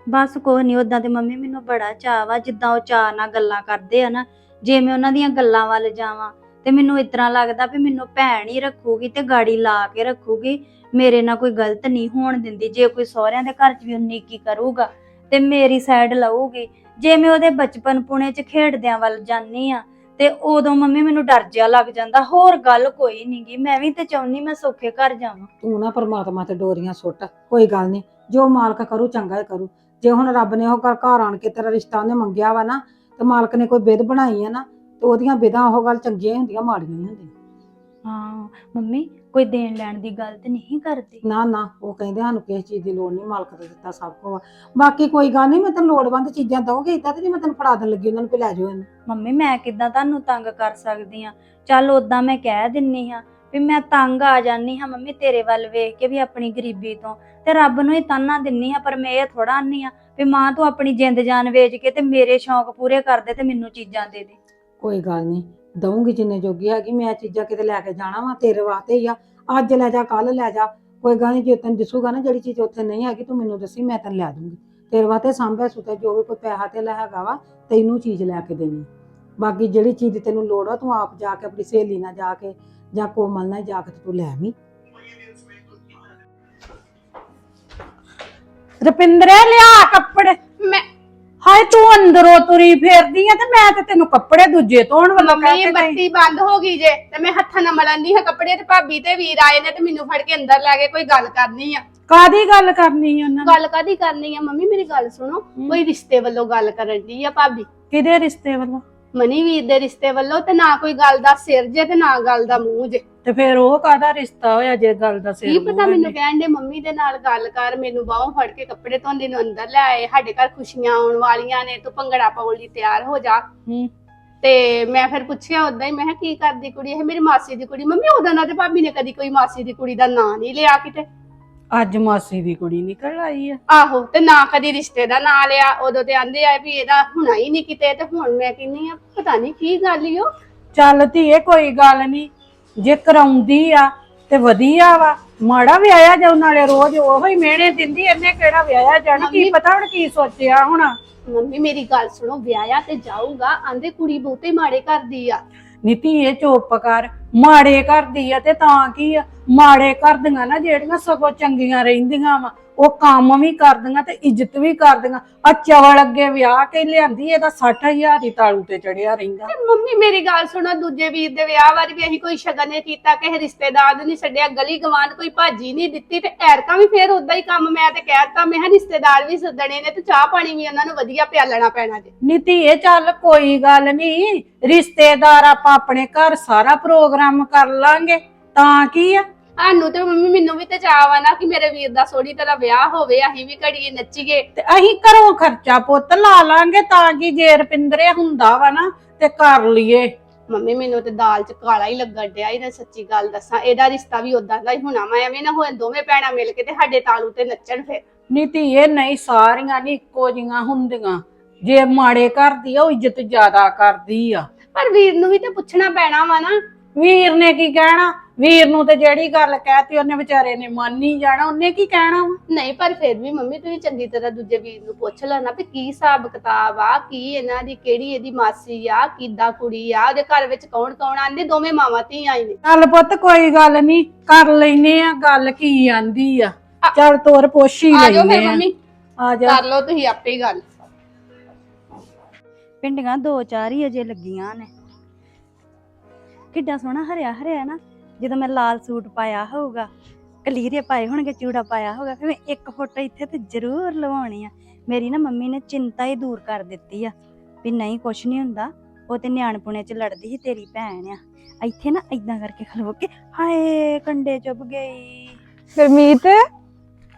ਬਸ ਕੋਈ ਨਹੀਂ ਉਦਾਂ ਤੇ ਮੰਮੀ ਮੈਨੂੰ ਬੜਾ ਚਾਅ ਵਾ ਜਿੱਦਾਂ ਉਹ ਚਾਅ ਨਾਲ ਗੱਲਾਂ ਕਰਦੇ ਆ ਨਾ ਜੇ ਮੈਂ ਉਹਨਾਂ ਦੀਆਂ ਗੱਲਾਂ ਵੱਲ ਜਾਵਾਂ ਤੇ ਮੈਨੂੰ ਇਸ ਲੱਗਦਾ ਵੀ ਮੈਨੂੰ ਭੈਣ ਹੀ ਰੱਖੂਗੀ ਤੇ ਗਾੜੀ ਲਾ ਕੇ ਰੱਖੂਗੀ। ਮੇਰੇ ਨਾਲ ਕੋਈ ਗਲਤ ਨਹੀਂ ਹੋਣ ਦਿੰਦੀ। ਜੇ ਕੋਈ ਸਹੁਰਿਆਂ ਦੇ ਘਰ 'ਚ ਵੀ ਉਨੀ ਕੀ ਕਰੂਗਾ, ਤੇ ਮੇਰੀ ਸਾਈਡ ਲਊਗੀ। ਜੇ ਮੈਂ ਉਹਦੇ ਬਚਪਨ ਪੁਣੇ 'ਚ ਖੇਡਦਿਆਂ ਵੱਲ ਜਾਨੀ ਆ, ਤੇ ਉਦੋਂ ਮੰਮੀ ਮੈਨੂੰ ਡਰ ਜਿਹਾ ਲੱਗ ਜਾਂਦਾ। ਹੋਰ ਗੱਲ ਕੋਈ ਨਹੀਂਗੀ ਮੈਂ ਵੀ ਤੇ ਚਾਹੁੰਨੀ ਮੈਂ ਸੌਖੇ ਘਰ ਜਾਵਾਂ। ਤੂੰ ਨਾ ਪਰਮਾਤਮਾ ਤੇ ਡੋਰੀਆਂ ਸੁੱਟ। ਕੋਈ ਗੱਲ ਨਹੀਂ ਜੋ ਮਾਲਕ ਕਰੂ, ਚੰਗਾ ਹੀ ਕਰੂ। ਜੇ ਹੁਣ ਰੱਬ ਨੇ ਉਹ ਘਰ ਘਰ ਆਣ ਕੇ ਤੇਰਾ ਰਿਸ਼ਤਾ ਉਹਨੇ ਮੰਗਿਆ ਵਾ ਨਾ, ਤੇ ਮਾਲਕ ਨੇ ਕੋਈ ਵਿਧ ਬਣਾਈ ਆ ਨਾ ਤੇ ਉਹਦੀਆਂ ਵਿਧਾਂ ਉਹ ਗੱਲ ਚੰਗੀਆਂ ਹੀ ਹੁੰਦੀਆਂ ਮਾੜੀਆਂ ਨਹੀਂ ਹੁੰਦੀਆਂ। ਹਾਂ ਮੰਮੀ ਕੋਈ ਦੇਣ ਲੈਣ ਦੀ ਗੱਲ ਤੇ ਨਹੀਂ ਕਰਦੀ। ਨਾ ਨਾ ਉਹ ਕਹਿੰਦੇ ਸਾਨੂੰ ਕਿਸੇ ਚੀਜ਼ ਦੀ ਲੋੜ ਨਹੀਂ ਮਾਲਕ ਨੇ ਦਿੱਤਾ ਸਭ ਕੁਝ ਬਾਕੀ ਕੋਈ ਗੱਲ ਨਹੀਂ ਮੈਂ ਤੈਨੂੰ ਲੋੜਵੰਦ ਚੀਜ਼ਾਂ ਦਊਂਗੀ ਇਦਾਂ ਤੇ ਨਹੀਂ ਮੈਂ ਤੈਨੂੰ ਫੜਾ ਦੇਣ ਲੱਗੀ ਉਹਨਾਂ ਨੂੰ ਵੀ ਲੈ ਜਾਓ ਇਹਨੂੰ। ਮੰਮੀ ਮੈਂ ਕਿੱਦਾਂ ਤੁਹਾਨੂੰ ਤੰਗ ਕਰ ਸਕਦੀ ਆ ਚੱਲ ਉਦਾਂ ਮੈਂ ਕਹਿ ਦਿੰਨੀ ਆ ਵੀ ਮੈਂ ਤੰਗ ਆ ਜਾਨੀ ਹਾਂ ਮੰਮੀ ਤੇਰੇ ਵੱਲ ਵੇਖ ਕੇ ਵੀ ਆਪਣੀ ਗਰੀਬੀ ਤੋਂ। ਤੇ ਰੱਬ ਨੂੰ ਹੀ ਤਾਨਾ ਦਿੰਨੀ ਆ ਪਰ ਮੈਂ ਇਹ ਥੋੜਾ ਆਨੀ ਆ ਵੀ ਮਾਂ ਤੂੰ ਆਪਣੀ ਜਿੰਦ ਜਾਨ ਵੇਚ ਕੇ ਤੇ ਮੇਰੇ ਸ਼ੌਂਕ ਪੂਰੇ ਕਰ ਦੇ ਤੇ ਮੈਨੂੰ ਚੀਜ਼ਾਂ ਦੇ ਦੇ। ਕੋਈ ਗੱਲ ਨਹੀਂ, ਦਊਂਗੀ ਜਿੰਨੇ ਜੋਗੀ ਹੈਗੀ, ਮੈਂ ਚੀਜ਼ਾਂ ਕਿਤੇ ਲੈ ਕੇ ਜਾਣਾ ਵਾ, ਤੇਰੇ ਵਾਸਤੇ ਹੀ ਆ। ਅੱਜ ਲੈ ਜਾ ਕੱਲ ਲੈ ਜਾ, ਕੋਈ ਗੱਲ ਨਹੀਂ, ਜੇ ਤੈਨੂੰ ਦਿਸੂਗਾ ਨਾ ਜਿਹੜੀ ਚੀਜ਼ ਉੱਥੇ ਨਹੀਂ ਹੈਗੀ, ਤੂੰ ਮੈਨੂੰ ਦੱਸੀ, ਮੈਂ ਤੈਨੂੰ ਲੈ ਦੂੰਗੀ। ਤੇਰੇ ਵਾਸਤੇ ਸਾਂਭਿਆ ਸੁਤਾ, ਜੋ ਵੀ ਕੋਈ ਪੈਸਾ ਤੇ ਹੈਗਾ ਵਾ, ਤੈਨੂੰ ਚੀਜ਼ ਲੈ ਕੇ ਦੇਣੀ। ਬਾਕੀ ਜਿਹੜੀ ਚੀਜ਼ ਦੀ ਤੈਨੂੰ ਲੋੜ ਆ, ਤੂੰ ਆਪ ਜਾ ਕੇ ਆਪਣੀ ਸਹੇਲੀ ਨਾਲ ਜਾ ਕੇ ਜਾਂ ਕੋਮਲ ਨਾਲ ਜਾ ਕੇ ਤੇ ਤੂੰ ਲੈ ਆਵੀਂ। ਰੁਪਿੰਦਰੇ, ਲਿਆ ਕੱਪੜੇ। ਮੈਂ ਹਾਏ ਤੂੰ ਅੰਦਰੋਂ ਤੁਰੀ ਫੇਰਦੀ ਆ ਤੇ ਮੈਂ ਤੇ ਤੈਨੂੰ ਕੱਪੜੇ ਦੂਜੇ ਧੋਣ ਵੱਲੋਂ ਕਹਿ ਮੰਮੀ ਕੇ ਗਈ। ਬੱਤੀ ਬੰਦ ਹੋ ਗਈ ਜੇ ਤੇ ਮੈਂ ਹੱਥਾਂ ਨਾਲ ਮਲਣ ਦੀ ਹਾਂ ਕੱਪੜੇ ਤੇ ਭਾਬੀ ਤੇ ਵੀਰ ਆਏ ਨੇ ਤੇ ਮੈਨੂੰ ਫੜ ਕੇ ਅੰਦਰ ਲੈ ਕੇ ਕੋਈ ਗੱਲ ਕਰਨੀ ਆ। ਕਾਦੀ ਗੱਲ ਕਰਨੀ ਉਹਨਾਂ ਨਾਲ ਗੱਲ ਕਾਦੀ ਕਰਨੀ ਆ ਮੰਮੀ ਮੇਰੀ ਗੱਲ ਸੁਣੋ ਕੋਈ ਰਿਸ਼ਤੇ ਵੱਲੋਂ ਗੱਲ ਕਰਨ ਦੀ ਆ ਭਾਬੀ। ਕਿਹਦੇ ਰਿਸ਼ਤੇ ਵੱਲੋਂ? ਮਨੀ ਵੀਰ ਦੇ ਰਿਸ਼ਤੇ ਵੱਲੋਂ ਤੇ ਨਾ ਕੋਈ ਗੱਲ ਦਾ ਸਿਰ ਜੇ ਤੇ ਨਾ ਗੱਲ ਦਾ ਮੂੰਹ ਜੇ। ਤੇ ਫਿਰ ਉਹ ਕਾਹਦਾ ਰਿਸ਼ਤਾ ਹੋਇਆ ਜੇ ਗੱਲ ਦਾ ਸਿਰ ਕੀ ਮੂੰਹ ਪਤਾ ਹੈ ਮੈਨੂੰ ਕਹਿਣ ਦੇ ਮੰਮੀ ਦੇ ਨਾਲ ਗੱਲ ਕਰ ਮੈਨੂੰ ਬਾਹੋਂ ਫੜ ਕੇ ਕੱਪੜੇ ਧੋਂਦੇ ਨੂੰ ਅੰਦਰ ਲੈ ਆਏ ਸਾਡੇ ਘਰ ਖੁਸ਼ੀਆਂ ਆਉਣ ਵਾਲੀਆਂ ਨੇ ਤੂੰ ਭੰਗੜਾ ਪਾਉਣ ਲਈ ਤਿਆਰ ਹੋ ਜਾ। ਹੂੰ। ਤੇ ਮੈਂ ਫਿਰ ਪੁੱਛਿਆ ਉਦਾਂ ਹੀ ਮੈਂ ਕਿਹਾ ਕੀ ਕਰਦੀ ਕੁੜੀ ਇਹ ਮੇਰੀ ਮਾਸੀ ਦੀ ਕੁੜੀ? ਮੰਮੀ ਉਹਦਾ ਨਾ ਤੇ ਭਾਬੀ ਨੇ ਕਦੀ ਕੋਈ ਮਾਸੀ ਦੀ ਕੁੜੀ ਦਾ ਨਾਂ ਨਹੀਂ ਲਿਆ ਕਿਤੇ। ਅੱਜ ਮਾਸੀ ਦੀ ਕੁੜੀ ਨਿਕਲ ਆਈ ਆ। ਆਹੋ ਤੇ ਨਾ ਕਦੀ ਰਿਸ਼ਤੇ ਦਾ ਨਾਂ ਲਿਆ। ਉਦੋਂ ਤੇ ਆਂਦੇ ਆ ਵੀ ਇਹਦਾ ਹੁਣਾ ਹੀ ਨਹੀਂ ਕਿਤੇ ਤੇ ਹੁਣ ਮੈਂ ਕਹਿੰਨੀ ਆ ਪਤਾ ਨਹੀਂ ਕੀ ਗੱਲ ਈ ਓ। ਚੱਲ ਧੀਏ ਕੋਈ ਗੱਲ ਨਹੀਂ ਜੇ ਕਰਾਉਂਦੀ ਆ ਤੇ ਵਧੀਆ ਵਾ। ਮਾੜਾ ਵਿਆਹਿਆ ਜਾਉ ਨਾਲੇ ਰੋਜ਼ ਉਹੋ ਹੀ ਮਿਹਣੇ ਦਿੰਦੀ ਇਹਨੇ ਕਿਹੜਾ ਵਿਆਹਿਆ ਜਾਣਾ? ਕੀ ਪਤਾ ਹੁਣ ਕੀ ਸੋਚਿਆ ਹੁਣ। ਮੰਮੀ ਮੇਰੀ ਗੱਲ ਸੁਣੋ ਵਿਆਹਿਆ ਤੇ ਜਾਊਗਾ ਆਂਦੇ ਕੁੜੀ ਬਹੁਤੇ ਮਾੜੇ ਕਰਦੀ ਆ। ਨੀਤੀ ਇਹ ਚੁੱਪ ਕਰ। ਮਾੜੇ ਘਰ ਦੀ ਆ ਤੇ ਤਾਂ ਕੀ ਆ? ਮਾੜੇ ਘਰ ਦੀਆਂ ਨਾ ਜਿਹੜੀਆਂ ਸਗੋਂ ਚੰਗੀਆਂ ਰਹਿੰਦੀਆਂ ਵਾ ਉਹ ਕੰਮ ਵੀ ਕਰਦੀਆਂ ਤੇ ਇੱਜ਼ਤ ਵੀ ਕਰਦੀਆਂ। ਆ ਚਵਲ ਅੱਗੇ ਵਿਆਹ ਕੇ ਲਿਆਂਦੀ ਇਹਦਾ 60000 ਦੀ ਤਾਲੂ ਤੇ ਚੜਿਆ ਰਹਿੰਦਾ। ਤੇ ਮੰਮੀ ਮੇਰੀ ਗੱਲ ਸੁਣੋ ਦੂਜੇ ਵੀਰ ਦੇ ਵਿਆਹ ਵਾਰੀ ਵੀ ਅਸੀਂ ਕੋਈ ਸ਼ਗਨ ਨਹੀਂ ਕੀਤਾ ਕਿਸੇ ਰਿਸ਼ਤੇਦਾਰ ਨੇ ਨਹੀਂ ਛੱਡਿਆ ਗਲੀ ਗਵਾਂਢ ਕੋਈ ਭਾਜੀ ਨਹੀਂ ਦਿੱਤੀ ਤੇ ਐਰਕਾ ਵੀ ਫੇਰ ਉਦਾਂ ਹੀ ਕੰਮ ਮੈਂ ਤੇ ਕਹਿਤਾ ਮੈਂ ਕਿਹਾ ਰਿਸ਼ਤੇਦਾਰ ਵੀ ਸੱਦਣੇ ਨੇ ਤੇ ਚਾਹ ਪਾਣੀ ਵੀ ਉਹਨਾਂ ਨੂੰ ਵਧੀਆ ਪਿਆਲਣਾ ਪੈਣਾ ਜੇ। ਨੀਤੀ ਇਹ ਚੱਲ ਕੋਈ ਗੱਲ ਨਹੀਂ ਰਿਸ਼ਤੇਦਾਰ ਆਪਾਂ ਆਪਣੇ ਘਰ ਸਾਰਾ ਪ੍ਰੋਗਰਾਮ ਕਰ ਲਾਂਗੇ ਤਾਂ ਕੀ ਆ? ਸਾਨੂੰ ਤੇ ਮੰਮੀ ਮੈਨੂੰ ਵੀ ਤੇ ਵਾ ਨਾ ਕਿ ਮੇਰੇ ਵੀਰ ਦਾ ਸੋਹਣੀ ਤਰ੍ਹਾਂ ਵਿਆਹ ਹੋਵੇ ਅਸੀਂ ਵੀ ਘੜੀਏ ਨੱਚੀਏ। ਤੇ ਅਸੀਂ ਘਰੋਂ ਖਰਚਾ ਪੁੱਤ ਲਾ ਲਾਂਗੇ ਤਾਂ ਕਿ ਜੇ ਰਪਿੰਦਰੇ ਹੁੰਦਾ ਵਾ ਨਾ ਤੇ ਕਰ ਲਈਏ। ਮੰਮੀ ਮੈਨੂੰ ਤੇ ਦਾਲ ਚ ਕਾਲਾ ਹੀ ਲੱਗਣ ਡਿਆ ਇਹਦਾ ਸੱਚੀ ਗੱਲ ਦੱਸਾਂ ਇਹਦਾ ਰਿਸ਼ਤਾ ਵੀ ਉਦਾਂ ਦਾ ਹੀ ਹੋਣਾ ਵਾ ਐਵੇਂ ਨਾ ਹੋਏ ਦੋਵੇਂ ਭੈਣਾਂ ਮਿਲ ਕੇ ਤੇ ਸਾਡੇ ਤਾਲੂ ਤੇ ਨੱਚਣ ਫਿਰ। ਨੀਤੀ ਇਹ ਨਹੀਂ ਸਾਰੀਆਂ ਨਹੀਂ ਇੱਕੋ ਜੀਆਂ ਹੁੰਦੀਆਂ। ਜੇ ਮਾੜੇ ਕਰਦੀ ਆ ਉਹ ਇੱਜ਼ਤ ਜ਼ਿਆਦਾ ਕਰਦੀ ਆ। ਪਰ ਵੀਰ ਨੂੰ ਵੀ ਤੇ ਪੁੱਛਣਾ ਪੈਣਾ ਵਾ ਨਾ ਵੀਰ ਨੇ ਕੀ ਕਹਿਣਾ? ਵੀਰ ਨੂੰ ਤੇ ਜਿਹੜੀ ਗੱਲ ਕਹਿਤੀ ਉਹਨੇ ਵਿਚਾਰੇ ਨੇ ਮੰਨ ਹੀ ਜਾਣਾ। ਉਹਨੇ ਕੀ ਕਹਿਣਾ ਵਾ? ਨਹੀਂ ਪਰ ਫਿਰ ਵੀ ਮੰਮੀ ਤੁਸੀਂ ਚੰਗੀ ਤਰ੍ਹਾਂ ਦੂਜੇ ਵੀਰ ਨੂੰ ਪੁੱਛ ਲੈਣਾ ਵੀ ਕੀ ਹਿਸਾਬ ਕਿਤਾਬ ਆ ਕੀ ਇਹਨਾਂ ਦੀ ਕਿਹੜੀ ਇਹਦੀ ਮਾਸੀ ਆ ਕਿੱਦਾਂ ਕੁੜੀ ਆ ਉਹਦੇ ਘਰ ਵਿੱਚ ਕੌਣ ਕੌਣ ਆਂਦੇ ਦੋਵੇਂ ਮਾਵਾਂ ਧੀਆਂ ਹੀ ਨੇ। ਚੱਲ ਪੁੱਤ ਕੋਈ ਗੱਲ ਨਹੀਂ ਕਰ ਲੈਨੇ ਆ ਗੱਲ ਕੀ ਆਂਦੀ ਆ। ਚੱਲ ਤੋਰ ਪੁੱਛ ਹੀ ਆ ਜਾਓ ਫਿਰ ਲੈਨੇ ਆ। ਮੰਮੀ। ਆ ਜਾ ਕਰ ਲਓ ਤੁਸੀਂ ਆਪੇ ਹੀ ਗੱਲ। ਪਿੰਡੀਆਂ ਦੋ ਚਾਰ ਹੀ ਅਜੇ ਲੱਗੀਆਂ ਨੇ। ਕਿੱਡਾ ਸੋਹਣਾ ਹਰਿਆ ਹਰਿਆ ਨਾ ਜਦੋਂ ਮੈਂ ਲਾਲ ਸੂਟ ਪਾਇਆ ਹੋਊਗਾ ਕਲੀਰੇ ਪਾਏ ਹੋਣਗੇ ਚੂੜਾ ਪਾਇਆ ਹੋਊਗਾ ਫਿਰ ਮੈਂ ਇੱਕ ਫੋਟੋ ਇੱਥੇ ਤੇ ਜ਼ਰੂਰ ਲਵਾਉਣੀ ਆ। ਮੇਰੀ ਨਾ ਮੰਮੀ ਨੇ ਚਿੰਤਾ ਹੀ ਦੂਰ ਕਰ ਦਿੱਤੀ ਆ ਵੀ ਨਹੀਂ ਕੁਛ ਨਹੀਂ ਹੁੰਦਾ ਉਹ ਤੇ ਨਿਆਣਪੁਣੇ ਚ ਲੜਦੀ ਸੀ ਤੇਰੀ ਭੈਣ ਆ। ਇੱਥੇ ਨਾ ਇਦਾਂ ਕਰਕੇ ਖਲੋ ਕੇ ਹਾਏ ਕੰਡੇ ਚੁੱਭ ਗਈ। ਗਰਮੀਤ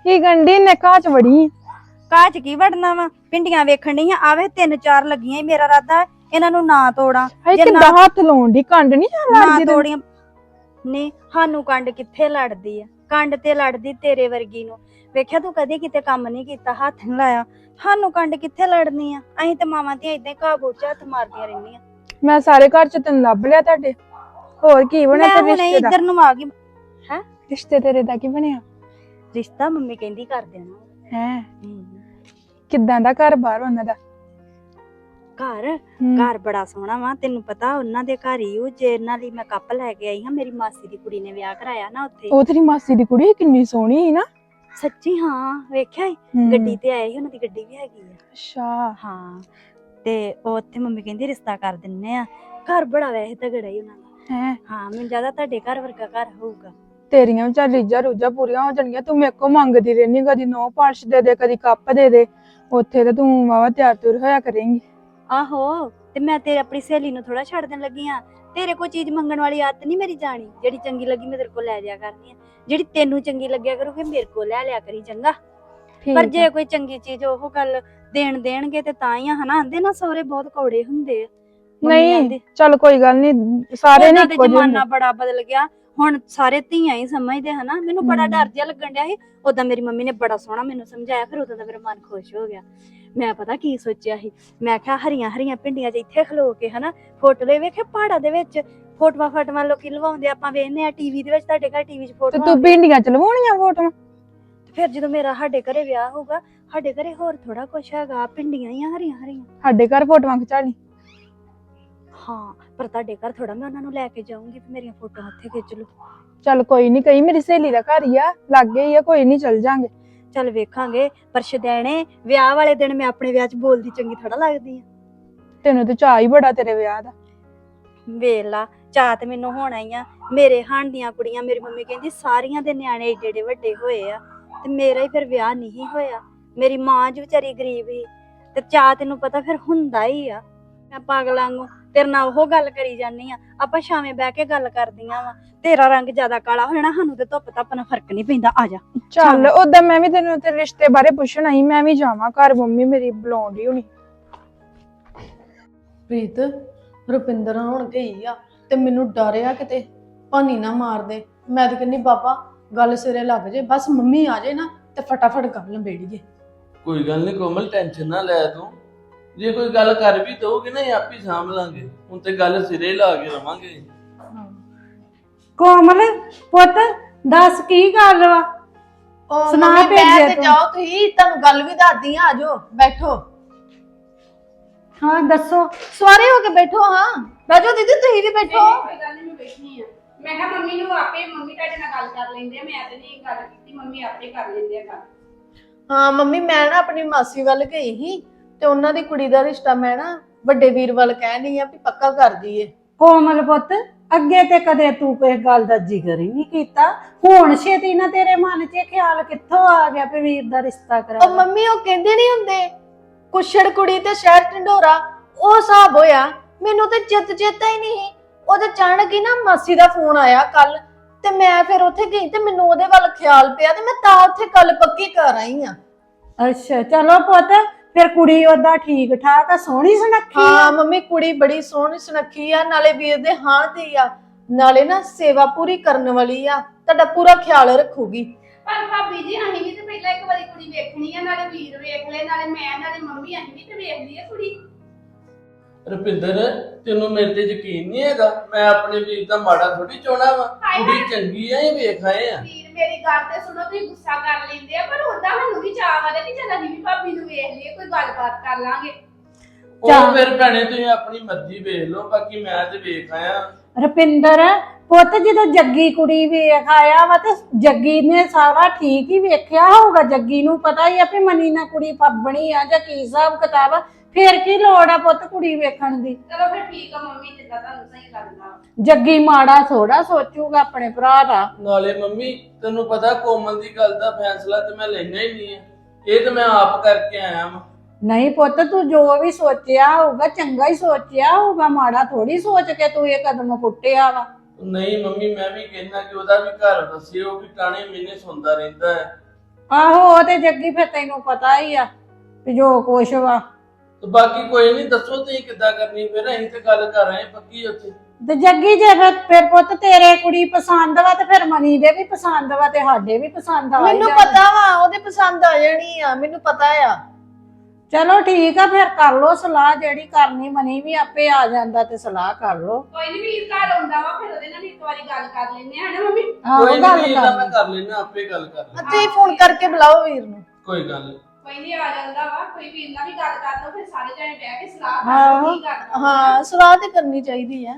ਕੀ ਗੰਢੀ ਨੇ ਕਾਚ ਵੜੀ? ਕਾਹ ਚ ਕੀ ਵੜਨਾ ਵਾ? ਪਿੰਡੀਆਂ ਵੇਖਣ ਨਹੀਂ ਆਵੇ ਤਿੰਨ ਚਾਰ ਲੱਗੀਆਂ ਈ ਮੇਰਾ ਰਾਦਾ ਇਹਨਾਂ ਨੂੰ ਨਾ ਤੋੜਾਂ। ਹਾਏ ਕਿੱਦਾਂ ਹੱਥ ਲਾਉਣ ਦੀ ਕੰਡ ਨਹੀਂ ਨਾ ਲੜਦੀ ਤੈਨੂੰ? ਤੋੜੀਆਂ। ਨੇ ਸਾਨੂੰ ਕੰਡ ਕਿੱਥੇ ਲੜਦੀ ਆ? ਕੰਡ ਤੇ ਲੜਦੀ ਤੇਰੇ ਵਰਗੀ ਨੂੰ। ਵੇਖਿਆ ਤੂੰ ਕਦੇ ਕਿਤੇ ਕੰਮ ਨਹੀਂ ਕੀਤਾ ਹੱਥ ਨਹੀਂ ਲਾਇਆ। ਸਾਨੂੰ ਕੰਡ ਕਿੱਥੇ ਲੜਨੀ ਆ? ਅਸੀਂ ਤੇ ਮਾਵਾਂ ਦੀਆਂ ਇਦਾਂ ਘਾਹ ਬੋਚਾ ਹੱਥ ਮਾਰਦੀਆਂ ਰਹਿੰਦੀਆਂ। ਮੈਂ ਸਾਰੇ ਘਰ ਚ ਤੈਨੂੰ ਲੱਭ ਲਿਆ ਤੁਹਾਡੇ। ਹੋਰ ਕੀ ਬਣਿਆ ਮੈਂ ਹੁਣੇ ਰਿਸ਼ਤੇ ਦਾ? ਇੱਧਰ ਨੂੰ ਆ ਗਈ। ਰਿਸ਼ਤੇ ਤੇਰੇ ਦਾ ਕੀ ਬਣਿਆ? ਰਿਸ਼ਤਾ ਮੰਮੀ ਕਹਿੰਦੀ ਕਰ ਦੇਣਾ। ਹੈ? ਹੂੰ। ਕਿੱਦਾਂ ਦਾ ਘਰ ਬਾਹਰ ਉਹਨਾਂ ਦਾ? ਘਰ। ਹੂੰ। ਘਰ ਬੜਾ ਸੋਹਣਾ ਵਾ ਤੈਨੂੰ ਪਤਾ ਉਹਨਾਂ ਦੇ ਘਰ ਹੀ ਉਹ ਜੇ ਇਹਨਾਂ ਲਈ ਮੈਂ ਕੱਪ ਲੈ ਕੇ ਆਈ ਹਾਂ ਮੇਰੀ ਮਾਸੀ ਦੀ ਕੁੜੀ ਨੇ ਵਿਆਹ ਕਰਾਇਆ ਨਾ ਉੱਥੇ ਉਹ ਤੇਰੀ ਮਾਸੀ ਦੀ ਕੁੜੀ ਕਿੰਨੀ ਸੋਹਣੀ ਸੀ ਨਾ। ਸੱਚੀ ਹਾਂ ਵੇਖਿਆ ਈ? ਹੂੰ। ਗੱਡੀ ਤੇ ਆਏ ਸੀ ਉਹਨਾਂ ਦੀ ਗੱਡੀ ਵੀ ਹੈਗੀ ਆ। ਅੱਛਾ। ਹਾਂ ਤੇ ਉਹ ਉੱਥੇ ਮੰਮੀ ਕਹਿੰਦੀ ਰਿਸ਼ਤਾ ਕਰ ਦਿੰਨੇ ਆ। ਘਰ ਬੜਾ ਵੈਸੇ ਤਗੜਾ ਹੀ ਉਹਨਾਂ ਦਾ। ਹੈ। ਹਾਂ ਮੈਨੂੰ ਜ਼ਿਆਦਾ ਤੁਹਾਡੇ ਘਰ ਵਰਗਾ ਘਰ ਹੋਊਗਾ। ਤੇਰੀਆਂ ਵਿਚਾਰ ਰੀਝਾਂ ਰੂਝਾਂ ਪੂਰੀਆਂ ਹੋ ਜਾਣਗੀਆਂ ਤੂੰ ਮੇਰੇ ਕੋ ਮੰਗਦੀ ਰਹਿਨੀ ਕਦੀ ਨੋ ਪਾਲਿਸ਼ ਦੇ ਦੇ ਕਦੀ ਕੱਪ ਦੇ ਦੇ। ਉੱਥੇ ਤੇ ਤੂੰ ਵਾਵਾ ਤਿਆਰ ਤੁਰ ਹੋਇਆ ਕਰੇਂਗੀ। ਆਹੋ ਤੇ ਮੈਂ ਤੇਰੇ ਆਪਣੀ ਸਹੇਲੀ ਨੂੰ ਥੋੜਾ ਛੱਡ ਦੇਣ ਲੱਗੀ ਆ। ਤੇਰੇ ਕੋਈ ਚੀਜ਼ ਮੰਗਣ ਵਾਲੀ ਆਦਤ ਨਹੀਂ ਮੇਰੀ ਜਾਣੀ ਜਿਹੜੀ ਚੰਗੀ ਲੱਗੀ ਮੈਂ ਤੇਰੇ ਕੋਲ ਲੈ ਜਾਇਆ ਕਰਨੀ ਆ। ਜਿਹੜੀ ਤੈਨੂੰ ਚੰਗੀ ਲੱਗਿਆ ਕਰੂਗੀ ਮੇਰੇ ਕੋਲ ਲੈ ਲਿਆ ਕਰੀ ਚੰਗਾ। ਪਰ। ਜੇ ਕੋਈ ਚੰਗੀ ਚੀਜ਼ ਉਹ ਗੱਲ ਦੇਣ ਦੇਣਗੇ ਤੇ ਤਾਂ ਹੀ ਆ ਹਨਾ? ਆਂਦੇ ਨਾ ਸਹੁਰੇ ਬਹੁਤ ਕੌੜੇ ਹੁੰਦੇ ਆ। ਨਹੀਂ ਚੱਲ ਕੋਈ ਗੱਲ ਨਹੀਂ ਸਾਰੇ ਨੇ ਇੱਕੋ ਜਿਹੇ ਜ਼ਮਾਨਾ। ਬੜਾ ਬਦਲ ਗਿਆ। ਹੁਣ ਸਾਰੇ ਧੀਆਂ ਹੀ ਸਮਝਦੇ ਹਨਾ? ਮੈਨੂੰ ਬੜਾ। ਡਰ ਜਿਹਾ ਲੱਗਣ ਡਿਆ ਸੀ। ਉਦਾਂ ਮੇਰੀ ਮੰਮੀ ਨੇ ਬੜਾ ਸੋਹਣਾ ਮੈਨੂੰ ਸਮਝਾਇਆ ਫਿਰ ਉਦੋਂ ਦਾ ਮੇਰਾ ਮਨ ਖੁਸ਼ ਹੋ ਗਿਆ। ਮੈਂ ਪਤਾ ਕੀ ਸੋਚਿਆ ਸੀ? ਮੈਂ ਕਿਹਾ ਹਰੀਆਂ ਹਰੀਆਂ ਪਿੰਡੀਆਂ 'ਚ ਇੱਥੇ ਖਲੋ ਕੇ ਹਨਾ ਫੋਟੋ ਲੈ ਵੇਖੇ ਪਹਾੜਾਂ ਦੇ ਵਿੱਚ ਫੋਟੋਆਂ ਫਾਟੋਆਂ ਲੋਕੀ ਲਵਾਉਂਦੇ ਆਪਾਂ ਵੇਖਨੇ ਆ ਟੀਵੀ ਦੇ ਵਿੱਚ ਤੁਹਾਡੇ ਘਰ ਟੀਵੀ 'ਚ ਤੇ ਫੋਟੋ ਤੂੰ ਭਿੰਡੀਆਂ ਚ ਲਵਾਉਣੀਆਂ ਫੋਟੋਆਂ? ਫਿਰ ਜਦੋਂ ਮੇਰਾ ਸਾਡੇ ਘਰੇ ਵਿਆਹ ਹੋਊਗਾ ਸਾਡੇ ਘਰੇ ਹੋਰ ਥੋੜਾ ਕੁਛ ਹੈਗਾ ਪਿੰਡੀਆਂ ਹੀ ਆ ਹਰੀਆਂ ਹਰੀਆਂ। ਸਾਡੇ ਘਰ ਫੋਟੋਆਂ ਖਿਚਾ ਲਈ। ਹਾਂ ਪਰ ਤੁਹਾਡੇ ਘਰ ਥੋੜਾ ਮੈਂ ਉਹਨਾਂ ਨੂੰ ਲੈ ਕੇ ਜਾਊਂਗੀ ਵੀ ਮੇਰੀਆਂ ਫੋਟੋਆਂ ਉੱਥੇ ਖਿੱਚ ਲਓ। ਚੱਲ ਕੋਈ ਨਹੀਂ ਕਹੀ ਮੇਰੀ ਸਹੇਲੀ ਦਾ ਘਰ ਹੀ ਆ ਲਾਗੇ ਹੀ ਆ ਕੋਈ ਨਹੀਂ ਚੱਲ ਜਾਾਂਗੇ। ਚੱਲ ਵੇਖਾਂਗੇ ਪਰ ਸ਼ਦੈਣੇ ਵਿਆਹ ਵਾਲੇ ਦਿਨ ਮੈਂ ਆਪਣੇ ਵਿਆਹ 'ਚ ਬੋਲਦੀ ਚੰਗੀ ਥੋੜਾ ਲੱਗਦੀ ਆ। ਤੈਨੂੰ ਤੇ ਚਾਹ ਹੀ ਬੜਾ ਤੇਰੇ ਵਿਆਹ ਦਾ। ਵੇਖ ਲਾ ਚਾਹ ਤੇ ਮੈਨੂੰ ਹੋਣਾ ਹੀ ਆ। ਮੇਰੇ ਹਾਣ ਦੀਆਂ ਕੁੜੀਆਂ ਮੇਰੀ ਮੰਮੀ ਕਹਿੰਦੀ ਸਾਰੀਆਂ ਦੇ ਨਿਆਣੇ ਏਡੇ ਏਡੇ ਵੱਡੇ ਹੋਏ ਆ ਤੇ ਮੇਰਾ ਹੀ ਫਿਰ ਵਿਆਹ ਨਹੀਂ ਹੋਇਆ। ਮੇਰੀ ਮਾਂ ਜੀ ਵਿਚਾਰੀ ਗਰੀਬ ਸੀ ਤੇ ਚਾਹ ਤੈਨੂੰ ਪਤਾ ਫਿਰ ਹੁੰਦਾ ਹੀ ਆ। ਮੈਂ ਪਾਗਲਾਂ ਵਾਂਗੂ ਤੇਰੇ ਨਾਲ ਉਹ ਗੱਲ ਕਰੀ ਜਾਨੀ ਆ ਆਪਾਂ ਸ਼ਾਮੇ ਬਹਿ ਕੇ ਗੱਲ ਕਰਦੀਆਂ ਵਾ। ਤੇਰਾ ਰੰਗ ਜ਼ਿਆਦਾ ਕਾਲਾ ਹੋ ਜਾਣਾ ਸਾਨੂੰ ਤੇ ਧੁੱਪ ਧੱਪ ਨਾਲ ਫ਼ਰਕ ਨਹੀਂ ਪੈਂਦਾ ਆ ਜਾ। ਚੱਲ ਉਦਾਂ ਮੈਂ ਵੀ ਤੈਨੂੰ ਤੇ ਰਿਸ਼ਤੇ ਬਾਰੇ ਪੁੱਛਣਾ ਹੀ ਮੈਂ ਵੀ ਜਾਵਾਂ ਘਰ ਮੰਮੀ ਮੇਰੀ ਬੁਲਾਉਂਦੀ ਹੋਣੀ। ਪ੍ਰੀਤ ਰੁਪਿੰਦਰ ਹੁਣ ਗਈ ਆ ਤੇ ਮੈਨੂੰ ਡਰ ਆ ਕਿਤੇ ਭਾਨੀ ਨਾ ਮਾਰ ਦੇ। ਮੈਂ ਤਾਂ ਕਹਿੰਦੀ ਬਾਬਾ ਗੱਲ ਸਿਰੇ ਲੱਗ ਜੇ ਬਸ ਮੰਮੀ ਆ ਜੇ ਨਾ ਤੇ ਫਟਾਫਟ ਗੱਲ ਨਿਬੇੜੀਏ। ਕੋਈ ਗੱਲ ਨਹੀਂ ਕੋਮਲ ਟੈਨਸ਼ਨ ਨਾ ਲੈ ਤੂੰ। ਜੇ ਕੋਈ ਗੱਲ ਕਰ ਵੀ ਦਊਗੀ ਨਾ ਇਹ ਆਪੇ ਸਾਂਭ ਲਾਂਗੇ। ਹੁਣ ਤੇ ਗੱਲ ਸਿਰੇ ਲਾ ਕੇ ਰਵਾਂਗੇ। ਕੋਮਲ ਪੁੱਤ ਦੱਸ ਕੀ ਗੱਲ ਵਾ? ਉਹ ਸੁਣਾ ਮੰਮੀ ਭੇਜਿਆ ਬੈਠ ਤੇ ਤੂੰ। ਜਾਓ ਤੁਸੀਂ ਤੁਹਾਨੂੰ ਗੱਲ ਵੀ ਦੱਸਦੀ ਆ ਆਜੋ ਬੈਠੋ। ਹਾਂ ਦੱਸੋ। ਸਵਾਰੇ ਹੋ ਕੇ ਬੈਠੋ ਹਾਂ। ਬੈਠੋ ਦੀਦੀ ਤੁਸੀਂ ਵੀ ਬੈਠੋ। ਕੋਈ ਗੱਲ ਨਹੀਂ ਮੈਂ ਬੈਠੀ ਆ। ਮੈਂ ਕਿਹਾ ਮੰਮੀ ਨੂੰ ਆਪੇ ਮੰਮੀ ਤੁਹਾਡੇ ਨਾਲ ਗੱਲ ਕਰ ਲੈਂਦੇ ਆ। ਮੈਂ ਤੇ ਨਹੀਂ ਗੱਲ ਕੀਤੀ ਮੰਮੀ ਆਪੇ ਕਰ ਲੈਂਦੇ ਆ ਗੱਲ। ਹਾਂ ਮੰਮੀ ਮੈਂ ਨਾ ਆਪਣੀ ਮਾਸੀ ਵੱਲ ਗਈ ਸੀ। ਤੇ ਉਹਨਾਂ ਦੀ ਕੁੜੀ ਦਾ ਰਿਸ਼ਤਾ ਮੈਂ ਨਾ ਵੱਡੇ ਵੀਰ ਵੱਲ ਕਹਿਣੀ ਆ ਵੀ ਪੱਕਾ ਕਰ ਦਈਏ। ਕੋਮਲ ਪੁੱਤ ਅੱਗੇ ਤੇ ਕਦੇ ਤੂੰ ਕੋਈ ਗੱਲ ਦਾ ਜ਼ਿਕਰ ਹੀ ਨਹੀਂ ਕੀਤਾ। ਹੁਣ ਛੇਤੀ ਨਾ ਤੇਰੇ ਮਨ 'ਚ ਇਹ ਖਿਆਲ ਕਿੱਥੋਂ ਆ ਗਿਆ ਵੀ ਵੀਰ ਦਾ ਰਿਸ਼ਤਾ ਉਹ ਕਰਾ ਮੰਮੀ ਉਹ ਕਹਿੰਦੇ ਨਹੀਂ ਹੁੰਦੇ ਕੁਛੜ ਕੁੜੀ ਤੇ ਸ਼ਹਿਰ ਢੰਡੋਰਾ ਉਹ ਹਿਸਾਬ ਹੋਇਆ ਮੈਨੂੰ ਤੇ ਚਿੱਤ ਚੇਤਾ ਹੀ ਨਹੀਂ ਉਹਦੇ ਅਚਾਨਕ ਹੀ ਨਾ ਮਾਸੀ ਦਾ ਫੋਨ ਆਇਆ ਕੱਲ ਤੇ ਮੈਂ ਫਿਰ ਉੱਥੇ ਗਈ ਤੇ ਮੈਨੂੰ ਉਹਦੇ ਵੱਲ ਖਿਆਲ ਪਿਆ ਤੇ ਮੈਂ ਤਾਂ ਉੱਥੇ ਕੱਲ ਪੱਕੀ ਕਰ ਆਈ ਆ। ਅੱਛਾ ਚਲੋ ਪੁੱਤ ਫਿਰ ਕੁੜੀ ਉਹਦਾ ਠੀਕ ਠਾਕ ਆ ਸੋਹਣੀ ਸੁਨੱਖੀ ਆ? ਹਾਂ ਮੰਮੀ ਕੁੜੀ ਬੜੀ ਸੋਹਣੀ ਸੁਨੱਖੀ ਆ ਨਾਲੇ ਵੀਰ ਦੇ ਹਾਂ ਦੀ ਆ। ਨਾਲੇ ਨਾ ਸੇਵਾ ਪੂਰੀ ਕਰਨ ਵਾਲੀ ਆ ਤੁਹਾਡਾ ਪੂਰਾ ਖਿਆਲ ਰੱਖੂਗੀ। ਪਰ ਭਾਬੀ ਜੀ ਅਸੀਂ ਵੀ ਤੇ ਪਹਿਲਾਂ ਇੱਕ ਵਾਰੀ ਕੁੜੀ ਵੇਖਣੀ ਆ ਨਾਲੇ ਵੀਰ ਵੇਖ ਲੈ ਨਾਲੇ ਮੈਂ ਨਾਲੇ ਮੰਮੀ ਅਸੀਂ ਵੀ ਤੇ ਵੇਖ ਲਈ ਆ ਕੁੜੀ। ਰੁਪਿੰਦਰ ਤੈਨੂੰ ਮੇਰੇ ਤੇ ਯਕੀਨ ਨਹੀਂ ਹੈਗਾ। ਮੈਂ ਆਪਣੇ ਵੀਰ ਦਾ ਮਾੜਾ ਥੋੜੀ ਚਾਹਣਾ ਵਾ। ਹਾਏ ਕੁੜੀ ਚੰਗੀ ਆ ਇਹ ਵੇਖ ਆਏ ਆ? ਵੀਰ ਮੇਰੀ ਗੱਲ ਤੇ ਸੁਣੋ ਤੁਸੀਂ ਗੁੱਸਾ ਕਰ ਲੈਂਦੇ ਆ ਪਰ ਉਹਦਾ ਮੈਨੂੰ ਵੀ ਚਾਹ ਵਾਲੇ ਕਿ ਚੱਲ ਅਸੀਂ ਵੀ ਭਾਬੀ ਨੂੰ ਵੇਖ ਲਈਏ ਕੋਈ ਗੱਲਬਾਤ ਕਰ ਲਾਂਗੇ। ਉਹ ਫਿਰ ਭੈਣੇ ਤੁਸੀਂ ਆਪਣੀ ਮਰਜ਼ੀ ਵੇਖ ਲਓ ਬਾਕੀ ਮੈਂ ਤੇ ਵੇਖ ਆਇਆ। ਰੁਪਿੰਦਰ ਪੁੱਤ ਜਦੋਂ ਜੱਗੀ ਕੁੜੀ ਵੇਖ ਆਇਆ ਵਾ ਤੇ ਜੱਗੀ ਨੇ ਸਾਰਾ ਠੀਕ ਹੀ ਵੇਖਿਆ ਹੋਊਗਾ। ਜੱਗੀ ਨੂੰ ਪਤਾ ਹੀ ਆ ਵੀ ਮਨੀ ਨਾਲ ਕੁੜੀ ਪੱਬਣੀ ਆ ਜਾਂ ਕੀ ਹਿਸਾਬ ਕਿਤਾਬ ਆ। ਫੇਰ ਕੀ ਲੋੜ ਆ ਪੁੱਤ ਕੁੜੀ ਵੇਖਣ ਦੀ? ਚਲੋ ਫਿਰ ਠੀਕ ਆ ਮੰਮੀ ਜਿੱਦਾਂ ਤੁਹਾਨੂੰ ਸਹੀ ਲੱਗਦਾ। ਜੱਗੀ ਮਾੜਾ ਥੋੜਾ ਸੋਚੂਗਾ ਆਪਣੇ ਭਰਾ ਦਾ। ਨਾਲੇ ਮੰਮੀ ਤੈਨੂੰ ਪਤਾ ਕੋਮਲ ਦੀ ਗੱਲ ਦਾ ਫੈਸਲਾ ਤੇ ਮੈਂ ਲੈਣਾ ਹੀ ਨਹੀਂ ਹੈ ਇਹ ਤੇ ਮੈਂ ਆਪ ਕਰਕੇ ਆਇਆ ਵਾਂ। ਨਹੀਂ ਪੁੱਤ ਤੂੰ ਜੋ ਵੀ ਸੋਚਿਆ ਹੋਊਗਾ ਚੰਗਾ ਹੀ ਸੋਚਿਆ ਹੋਊਗਾ ਮਾੜਾ ਥੋੜੀ ਸੋਚ ਕੇ ਤੂੰ ਇਹ ਕਦਮ ਪੁੱਟਿਆ ਵਾ। ਨਹੀਂ ਮੰਮੀ ਮੈਂ ਵੀ ਕਹਿੰਦਾ ਕਿ ਉਹਦਾ ਵੀ ਘਰ ਉਹ ਵੀ ਟਾਣੇ ਮੈਨੇ ਸੁਣਦਾ ਰਹਿੰਦਾ ਹੈ। ਆਹੋ ਉਹ ਤੇ ਜੱਗੀ ਫਿਰ ਤੈਨੂੰ ਪਤਾ ਹੀ ਆ ਵੀ ਜੋ ਕੁਛ ਵਾ। ਤੇ ਬਾਕੀ ਕੋਈ ਨਹੀਂ ਦੱਸੋ ਤੁਸੀਂ ਕਿੱਦਾਂ ਕਰਨੀ ਫਿਰ ਅਸੀਂ ਤੇ ਗੱਲ ਕਰ ਰਹੇ ਹਾਂ ਪੱਕੀ ਉੱਥੇ। ਤੇ ਜੱਗੀ ਜੇ ਫਿਰ ਫਿਰ ਪੁੱਤ ਤੇਰੇ ਕੁੜੀ ਪਸੰਦ ਵਾ ਤੇ ਫਿਰ ਮਨੀ ਦੇ ਵੀ ਪਸੰਦ ਵਾ ਤੇ ਸਾਡੇ ਵੀ ਪਸੰਦ ਆ ਮੈਨੂੰ ਪਤਾ ਵਾ ਉਹਦੇ ਪਸੰਦ ਆ ਜਾਣੀ ਆ ਮੈਨੂੰ ਪਤਾ ਆ। ਚਲੋ ਠੀਕ ਆ ਫਿਰ ਕਰ ਲੋ ਸਲਾਹ ਜਿਹੜੀ ਕਰਨੀ ਮਨੀ ਵੀ ਆਪੇ ਆ ਜਾਂਦਾ ਤੇ ਸਲਾਹ ਕਰ ਲੋ ਕੋਈ ਨਹੀਂ ਵੀਰ ਘਰ ਆਉਂਦਾ ਵਾ ਫਿਰ ਉਹਦੇ ਨਾਲ ਇੱਕ ਵਾਰੀ ਗੱਲ ਕਰ ਲੈਂਦੇ ਆ ਨਾ ਮੰਮੀ ਆਹੋ ਕੋਈ ਗੱਲ ਨਹੀਂ ਕਰ ਮੈਂ। ਕਰ ਲੈਣਾ ਆਪੇ ਗੱਲ ਕਰ ਆ ਲੈ ਤੁਸੀਂ ਫੋਨ ਕਰਕੇ ਬੁਲਾਓ ਵੀਰ ਨੂੰ ਕੋਈ ਗੱਲ ਨੀ। ਕੋਈ ਨਹੀਂ ਆ ਜਾਂਦਾ ਵਾ ਕੋਈ ਵੀਰ ਨਾਲ ਵੀ ਗੱਲ ਕਰ ਲਓ ਫਿਰ ਸਾਰੇ ਜਣੇ ਬਹਿ ਕੇ ਸਲਾਹ ਕਰ। ਲਓ ਕੀ ਕਰਨਾ ਹਾਂ ਸਲਾਹ ਤੇ ਕਰਨੀ ਚਾਹੀਦੀ ਆ